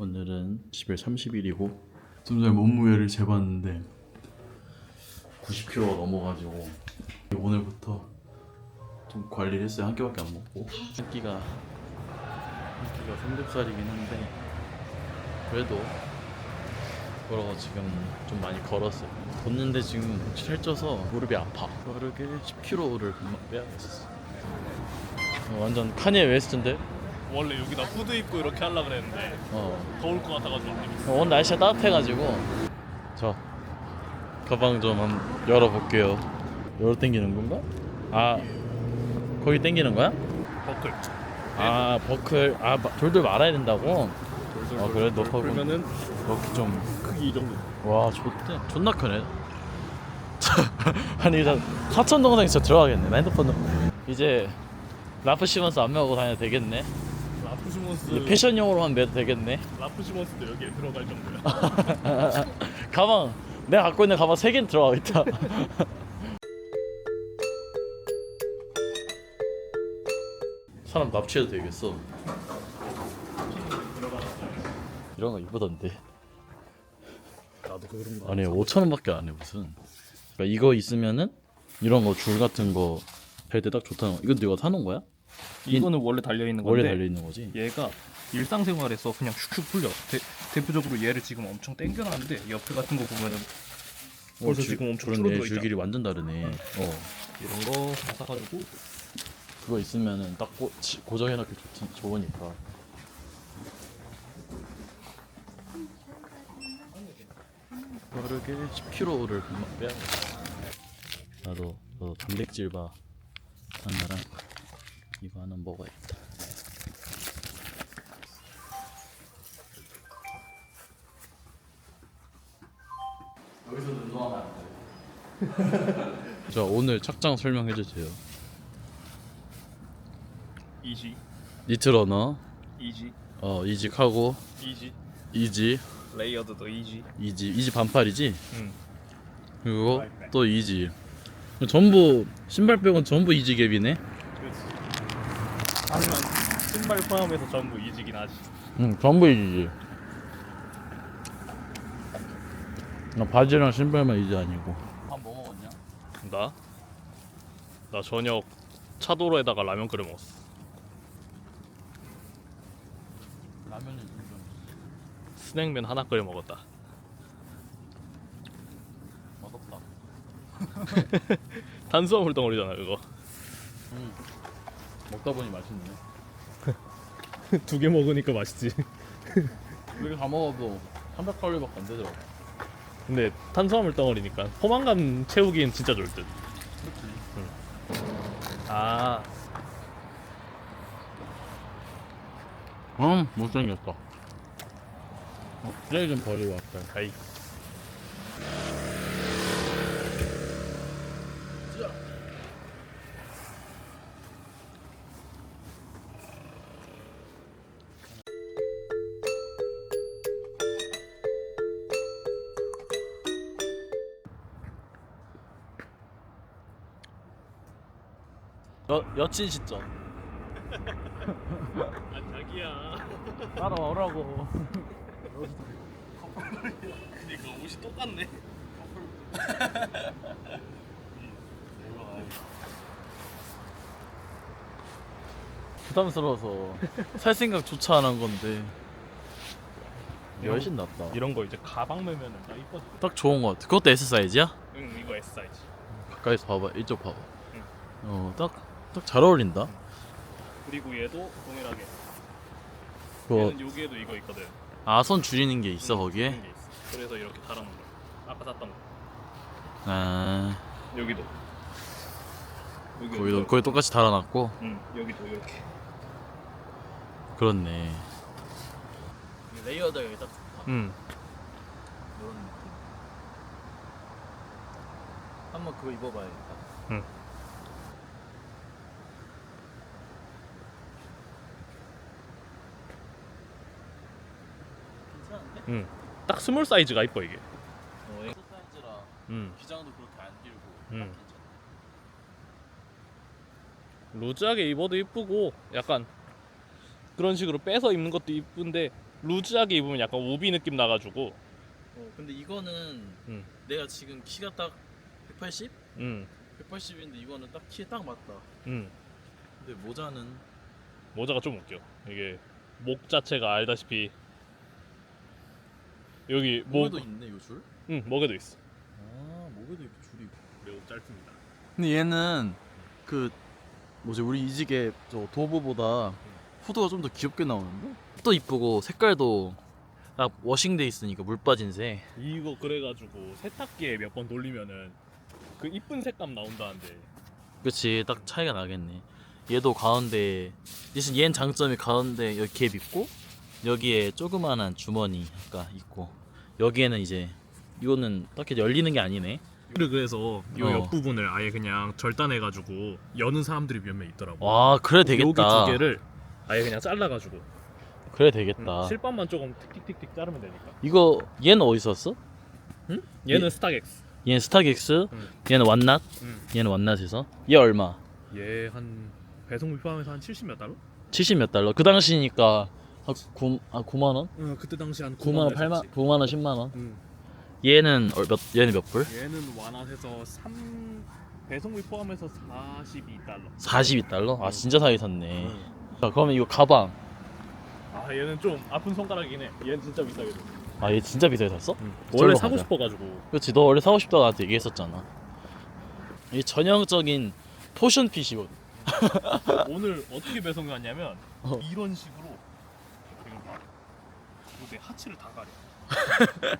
오늘은 10일 30일이고 좀 전에 몸무게를 재봤는데 90kg가 넘어가지고 오늘부터 좀 관리를 했어요. 한 끼밖에 안 먹고. 한 끼가 한 끼가 삼겹살이긴 한데 그래도 그러고 지금 좀 많이 걸었어요. 걷는데 지금 살쪄서 무릎이 아파. 빠르게 10kg를 금방 빼야겠어 어, 완전 카니에 웨스트인데 원래 여기다 후드 입고 이렇게 하려 그랬는데 어 더울 것 같아가지고 안 입었어. 오늘 날씨가 따뜻해가지고 자 가방 좀 한번 열어볼게요 열어 당기는 건가? 아 거기 당기는 거야? 버클. 아 버클 아 마- 돌돌 말아야 된다고? 아 그래 너 거기 그러면은 이렇게 좀와 크기 이 정도. 좋대 존나 크네 아니 일단 하천 동생 진짜 들어가겠네 나 핸드폰 이제 라프 시먼스 안 메고 다녀도 되겠네 라프시몬스. 이제 패션용으로 만 매도 되겠네 라프시몬스도 여기에 들어갈 정도야. 가방 내가 갖고 있는 가방 세 개 는 들어가겠다. 사람 납치해도 되겠어. 이런 거 이쁘던데. 나도 그런 거. 아니 5천 원밖에 안 해 무슨. 그러니까 이거 있으면은 이런 거 줄 같은 거할때딱 좋다는 거. 이건 네가 사놓은 거야? 이거는 원래 달려 있는 건데. 원래 달려 있는 거지. 얘가 일상생활에서 그냥 슉슉 풀려. 대, 대표적으로 얘를 지금 엄청 당겨놨는데 옆에 같은 거 보면은 벌써 줄- 지금 엄청 그러네 줄어들어 줄 있잖아. 길이 완전 다르네. 어. 이런 거 사가지고 그거 있으면은 딱 고, 치- 고정해놓기 좋, 좋으니까. 빠르게 10kg를 금방 빼야겠다. 나도 너 단백질 바 하나랑 이거 하나 먹어야겠다. 여기서 운동하면 안 돼. 자 오늘 착장 설명해 주세요. 이지 니트러너 이지 어 이직하고 이지 이지 레이어드도 이지. 이지 이지 반팔이지 응. 그리고 또 이지 전부 신발 빼곤 전부 이지 갭이네 그렇지. 하지만 신발 포함해서 전부 이지긴 하지. 응 전부 이지지 나 바지랑 신발만 이지 아니고 밥뭐 먹었냐? 나? 나 저녁 차도로에다가 라면 끓여 먹었어. 라면은 좀 스낵면 하나 끓여 먹었다. 맛없다 탄수화물 덩어리잖아 그거. 응 먹다 보니 맛있네. 두 개 먹으니까 맛있지. 이렇게 다 먹어도 300칼로리밖에 안 되더라고. 근데 탄수화물 덩어리니까 포만감 채우기엔 진짜 좋을 듯. 아. 응 못생겼다. 어, 쓰레기 좀 버리고 왔다. 아이 여, 여친 시점 아 자기야. 따라와라고 그니까 옷이 똑같네. 부담스러워서 살 생각조차 안 한 건데 훨씬 낫다 이런 거 이제 가방 매면은 딱 이뻐지. 딱 좋은 것 같아 그것도 S 사이즈야? 응 이거 S 사이즈. 가까이서 봐봐 이쪽 봐봐 응. 어딱 딱 잘 어울린다 그리고 얘도 동일하게. 그거 얘는 여기에도 이거 있거든. 아손 줄이는 게 있어 응, 거기에? 게 있어. 그래서 이렇게 달아놓은 거야. 아까 샀던 거. 아 여기도. 여기도. 거기도 거기 똑같이 달아놨고 응 여기도 이렇게. 그렇네 레이어드가 딱 좋다 응. 이런 느낌 한번 그거 입어봐야겠다 응. 응. 딱 스몰 사이즈가 이뻐 이게. 어 S 사이즈라 응. 기장도 그렇게 안 길고. 딱 괜찮아 루즈하게 입어도 이쁘고 약간 그런 식으로 빼서 입는 것도 이쁜데 루즈하게 입으면 약간 우비 느낌 나가지고 어, 근데 이거는 음. 내가 지금 키가 딱 180? 음, 180인데 이거는 딱 키에 딱 맞다. 음. 근데 모자는 모자가 좀 웃겨 이게 목 자체가 알다시피 여기 목, 목에도 있네 요 줄? 응 목에도 있어 아 목에도 이렇게 줄이 있고. 매우 짧습니다 근데 얘는 그 뭐지 우리 이지게 저 도보보다 후드가 좀 더 귀엽게 나오는데? 또 이쁘고 색깔도 딱 워싱돼 있으니까 물 빠진 색. 이거 그래가지고 세탁기에 몇 번 돌리면은 그 이쁜 색감 나온다는데 그치 딱 차이가 나겠네. 얘도 가운데 대신 얘는 장점이 가운데 여기 갭 있고 여기에 조그만한 주머니가 있고 여기에는 이제 이거는 딱히 열리는 게 아니네. 그래서 이 어. 옆부분을 아예 그냥 절단해가지고 여는 사람들이 몇 명 있더라고 와 그래 되겠다. 여기 두 개를 아예 그냥 잘라가지고 그래 응, 되겠다. 실밥만 조금 틱틱틱틱 자르면 되니까 이거 얘는 어디 있었어? 응? 얘는 얘- 스타렉스 얘는 스타렉스, 응. 얘는 완낫, 응. 얘는 완낫에서 얘 얼마? 얘 한 배송비 포함해서 한 70몇 달러? 70 몇 달러. 그 당시니까 한 9, 아 9만 원? 응 그때 당시 한 9만 원, 8만, 9만 원, 10만 원. 응. 얘는 얼- 몇 얘는 몇 불? 얘는 완화해서 3 배송비 포함해서 42달러 42달러? 아 진짜 사기 샀네. 자 그러면 이거 가방. 아 얘는 좀 아픈 손가락이긴 해 얘는 진짜 비싸게 줘아얘 진짜 비싸게 샀어? 원래 사고 가자. 싶어가지고 그렇지 너 원래 사고 싶다고 나한테 얘기했었잖아. 이 전형적인 포션 핏이거든. 오늘 어떻게 배송이 왔냐면 어. 이런 식으로. 내 하체를 다 가려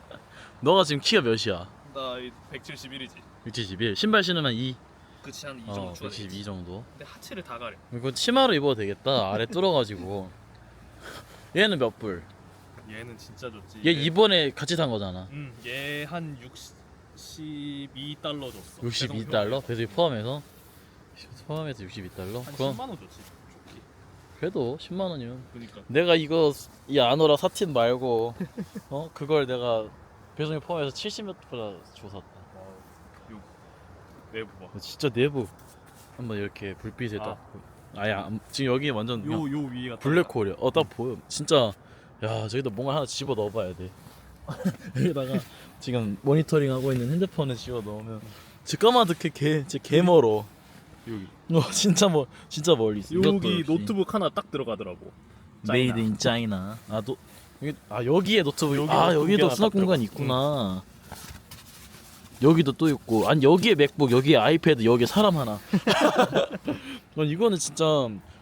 너가 지금 키가 몇이야? 나 171이지 171. 신발 신으면 2. 그치 한이 어, 정도 추가 172 정도. 근데 하체를 다 가려 이거 치마로 입어도 되겠다. 아래 뚫어가지고. 얘는 몇 불? 얘는 진짜 좋지 얘 이번에 같이 산 거잖아. 음 얘한 62달러 줬어 62달러? 배송비 포함해서? 포함해서 62달러? 한 그럼 10만 원 줬지 그래도 10만 원이면 그니까 내가 이거 이 아노라 사틴 말고 어 그걸 내가 배송비 포함해서 70몇 불 주고 샀다. 요 내부 봐 진짜 내부 한번 이렇게 불빛에 아. 딱 아야 안- 지금 여기 완전 그냥 요, 요 위에가 블랙홀이야. 어 딱 보여. 진짜 야 저기다 뭔가 하나 집어 넣어봐야 돼. 여기다가 지금 모니터링 하고 있는 핸드폰에 집어 넣으면 진짜 까마득해 개, 진짜 개 멀어. 여기 어 진짜 뭐 진짜 멀리 있어. 이것도 여기 역시 노트북 하나 딱 들어가더라고 메이드 인 짜이나. 아, 노, 여기, 아 여기에 노트북 여기 아 노트북이 여기도 하나 수납 딱 공간이 들어가. 있구나. 여기도 또 있고 아니 여기에 맥북 여기에 아이패드 여기에 사람 하나. 어, 이거는 진짜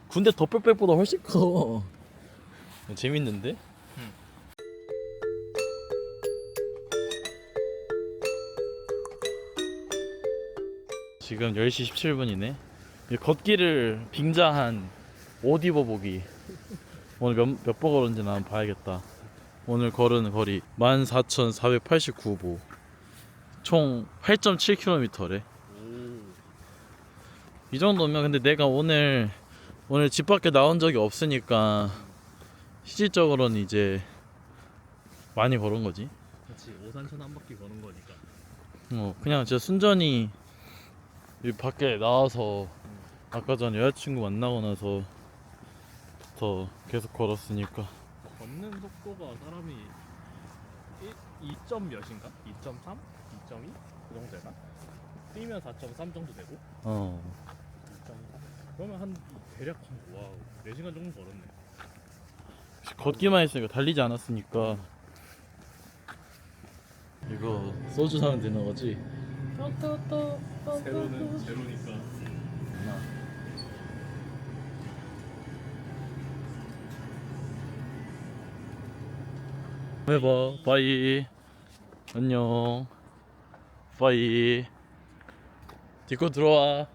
군대 덮백백보다 훨씬 커. 재밌는데? 음. 지금 10시 17분이네. 걷기를 빙자한 옷 입어보기. 오늘 몇, 몇번 걸었는지 난 봐야겠다. 오늘 걸은 거리 14,489보. 총 8.7km래. 이 정도면 근데 내가 오늘 오늘 집 밖에 나온 적이 없으니까 실질적으로는 이제 많이 걸은 거지. 그렇지 오산천 한 바퀴 거는 거니까 어 그냥 진짜 순전히 이 밖에 나와서 아까 전에 여자친구 만나고 나서부터 계속 걸었으니까 걷는 속도가 사람이 1, 2 점 몇인가? 2.3? 2.2? 그 정도 되나? 뛰면 4.3 정도 되고 어2.4 그러면 한 대략 한 와우 4시간 정도 걸었네 걷기만 했으니까 달리지 않았으니까 이거 소주 사면 되는 거지? 제로는 제로니까 해봐 바이. 안녕. 바이. 디코 들어와